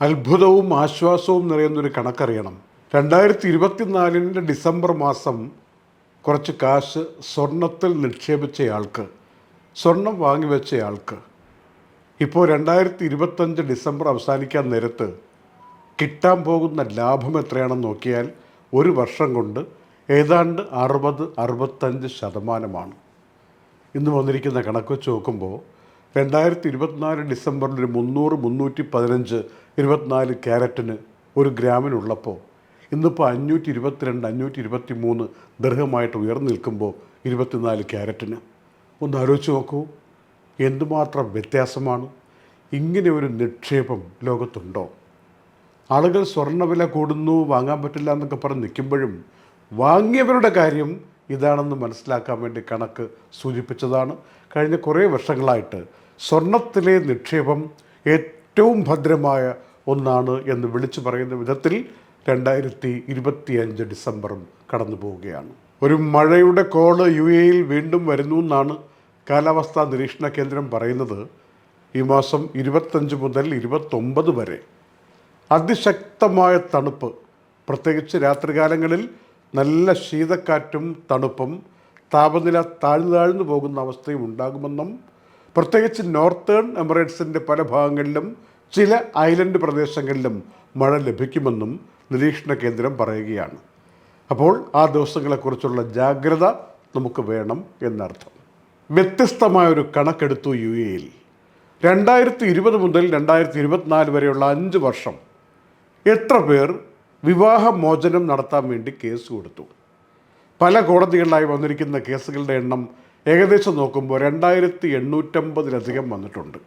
അത്ഭുതവും ആശ്വാസവും നിറയുന്നൊരു കണക്കറിയണം. രണ്ടായിരത്തി ഇരുപത്തിനാലിന്റെ ഡിസംബർ മാസം കുറച്ച് കാശ് സ്വർണത്തിൽ നിക്ഷേപിച്ചയാൾക്ക് സ്വർണം വാങ്ങിവെച്ചയാൾക്ക് ഇപ്പോൾ രണ്ടായിരത്തി ഇരുപത്തഞ്ച് ഡിസംബർ അവസാനിക്കാൻ നേരത്ത് കിട്ടാൻ പോകുന്ന ലാഭം എത്രയാണെന്ന് നോക്കിയാൽ ഒരു വർഷം കൊണ്ട് ഏതാണ്ട് അറുപത് അറുപത്തഞ്ച് ശതമാനമാണ്. ഇന്ന് വന്നിരിക്കുന്ന കണക്ക് വെച്ച് നോക്കുമ്പോൾ രണ്ടായിരത്തി ഇരുപത്തിനാല് ഡിസംബറിൽ ഒരു മുന്നൂറ് മുന്നൂറ്റി പതിനഞ്ച് ഇരുപത്തിനാല് ക്യാരറ്റിന് ഒരു ഗ്രാമിനുള്ളപ്പോൾ ഇന്നിപ്പോൾ അഞ്ഞൂറ്റി ഇരുപത്തിരണ്ട് അഞ്ഞൂറ്റി ഇരുപത്തി മൂന്ന് ദർഹമായിട്ട് ഉയർന്നു നിൽക്കുമ്പോൾ ഇരുപത്തിനാല് ക്യാരറ്റിന്. ഒന്ന് ആലോചിച്ച് നോക്കൂ. എന്തുമാത്രം വ്യത്യാസമാണ്? ഇങ്ങനെ ഒരു നിക്ഷേപം ലോകത്തുണ്ടോ? ആളുകൾ സ്വർണവില കൂടുന്നു വാങ്ങാൻ പറ്റില്ല എന്നൊക്കെ പറഞ്ഞ് നിൽക്കുമ്പോഴും വാങ്ങിയവരുടെ കാര്യം ഇതാണെന്ന് മനസ്സിലാക്കാൻ വേണ്ടി കണക്ക് സൂചിപ്പിച്ചതാണ്. കഴിഞ്ഞ കുറേ വർഷങ്ങളായിട്ട് സ്വർണത്തിലെ നിക്ഷേപം ഏറ്റവും ഭദ്രമായ ഒന്നാണ് എന്ന് വിളിച്ചു പറയുന്ന വിധത്തിൽ രണ്ടായിരത്തി ഇരുപത്തിയഞ്ച് ഡിസംബറും കടന്നു പോവുകയാണ്. ഒരു മഴയുടെ കോൾ യു എയിൽ വീണ്ടും വരുന്നു എന്നാണ് കാലാവസ്ഥാ നിരീക്ഷണ കേന്ദ്രം പറയുന്നത്. ഈ മാസം ഇരുപത്തഞ്ച് മുതൽ ഇരുപത്തൊമ്പത് വരെ. അതിശക്തമായ തണുപ്പ്. പ്രത്യേകിച്ച് രാത്രികാലങ്ങളിൽ നല്ല ശീതക്കാറ്റും തണുപ്പും താപനില താഴ്ന്നു താഴ്ന്നു പോകുന്ന അവസ്ഥയും ഉണ്ടാകുമെന്നും പ്രത്യേകിച്ച് നോർത്തേൺ എമിറേറ്റ്സിന്റെ പല ഭാഗങ്ങളിലും ചില ഐലൻഡ് പ്രദേശങ്ങളിലും മഴ ലഭിക്കുമെന്നും നിരീക്ഷണ കേന്ദ്രം പറയുകയാണ്. അപ്പോൾ ആ ദിവസങ്ങളെക്കുറിച്ചുള്ള ജാഗ്രത നമുക്ക് വേണം എന്നർത്ഥം. വ്യത്യസ്തമായൊരു കണക്കെടുത്തു യു എയിൽ രണ്ടായിരത്തി ഇരുപത് മുതൽ രണ്ടായിരത്തി ഇരുപത്തിനാല് വരെയുള്ള അഞ്ച് വർഷം എത്ര പേർ വിവാഹമോചനം നടത്താൻ വേണ്ടി കേസ് കൊടുത്തു. പല കോടതികളിലായി വന്നിരിക്കുന്ന കേസുകളുടെ എണ്ണം ഏകദേശം നോക്കുമ്പോൾ രണ്ടായിരത്തി എണ്ണൂറ്റമ്പതിലധികം വന്നിട്ടുണ്ട്.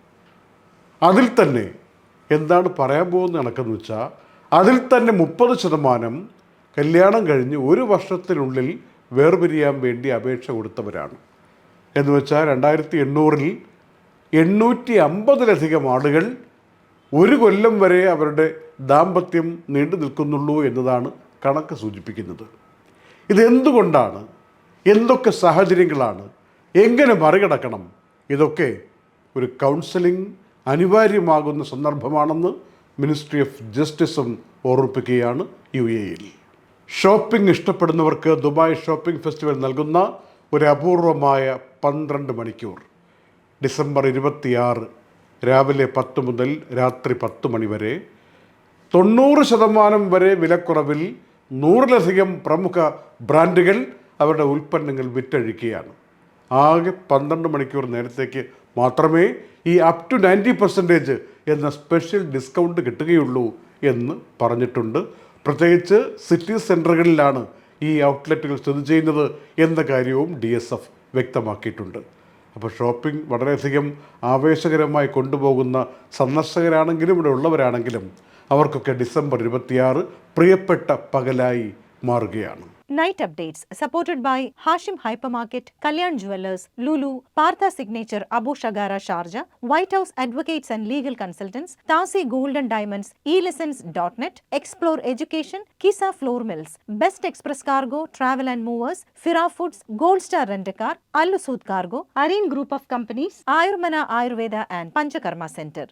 അതിൽ തന്നെ എന്താണ് പറയാൻ പോകുന്ന കണക്കെന്ന് വെച്ചാൽ അതിൽ തന്നെ മുപ്പത് ശതമാനം കല്യാണം കഴിഞ്ഞ് ഒരു വർഷത്തിനുള്ളിൽ വേർപിരിയാൻ വേണ്ടി അപേക്ഷ കൊടുത്തവരാണ്. എന്ന് വെച്ചാൽ രണ്ടായിരത്തി എണ്ണൂറിൽ എണ്ണൂറ്റി അമ്പതിലധികം ആളുകൾ ഒരു കൊല്ലം വരെ അവരുടെ ദാമ്പത്യം നീണ്ടു നിൽക്കുന്നുള്ളൂ എന്നതാണ് കണക്ക് സൂചിപ്പിക്കുന്നത്. ഇതെന്തുകൊണ്ടാണ്? എന്തൊക്കെ സാഹചര്യങ്ങളാണ്? എങ്ങനെ മറികടക്കണം? ഇതൊക്കെ ഒരു കൗൺസിലിംഗ് അനിവാര്യമാകുന്ന സന്ദർഭമാണെന്ന് മിനിസ്ട്രി ഓഫ് ജസ്റ്റിസും ഓർമ്മിപ്പിക്കുകയാണ് യു എയിൽ ഷോപ്പിംഗ് ഇഷ്ടപ്പെടുന്നവർക്ക് ദുബായ് ഷോപ്പിംഗ് ഫെസ്റ്റിവൽ നൽകുന്ന ഒരു അപൂർവമായ പന്ത്രണ്ട് മണിക്കൂർ. ഡിസംബർ ഇരുപത്തിയാറ് രാവിലെ പത്ത് മുതൽ രാത്രി പത്ത് മണി വരെ. തൊണ്ണൂറ് ശതമാനം വരെ വിലക്കുറവിൽ നൂറിലധികം പ്രമുഖ ബ്രാൻഡുകൾ അവരുടെ ഉൽപ്പന്നങ്ങൾ വിറ്റഴിക്കുകയാണ്. ആകെ പന്ത്രണ്ട് മണിക്കൂർ നേരത്തേക്ക് മാത്രമേ ഈ അപ് ടു നയന്റി പെർസെന്റേജ് എന്ന സ്പെഷ്യൽ ഡിസ്കൗണ്ട് കിട്ടുകയുള്ളൂ എന്ന് പറഞ്ഞിട്ടുണ്ട്. പ്രത്യേകിച്ച് സിറ്റി സെന്ററുകളിലാണ് ഈ ഔട്ട്ലെറ്റുകൾ സ്ഥിതി ചെയ്യുന്നത് എന്ന കാര്യവും ഡി വ്യക്തമാക്കിയിട്ടുണ്ട്. അപ്പോൾ ഷോപ്പിംഗ് വളരെയധികം ആവേശകരമായി കൊണ്ടുപോകുന്ന സന്ദർശകരാണെങ്കിലും ഇവിടെ ഉള്ളവരാണെങ്കിലും അവർക്കൊക്കെ ഡിസംബർ ഇരുപത്തിയാറ് പ്രിയപ്പെട്ട പകലായി മാറുകയാണ്. Night updates supported by Hashim Hypermarket, Kalyan Jewelers, Lulu, Partha Signature, Abu Shagara Sharjah, White House Advocates and Legal Consultants, Tasi and Diamonds, eLessons.net, Explore Education, Kisa Floor Mills, Best Express Cargo, Travel and Movers, Fira Foods, Gold Star Rent-A-Car, Al Cargo, Areen Group of Companies, Ayurmana Ayurveda and Panchakarma Center.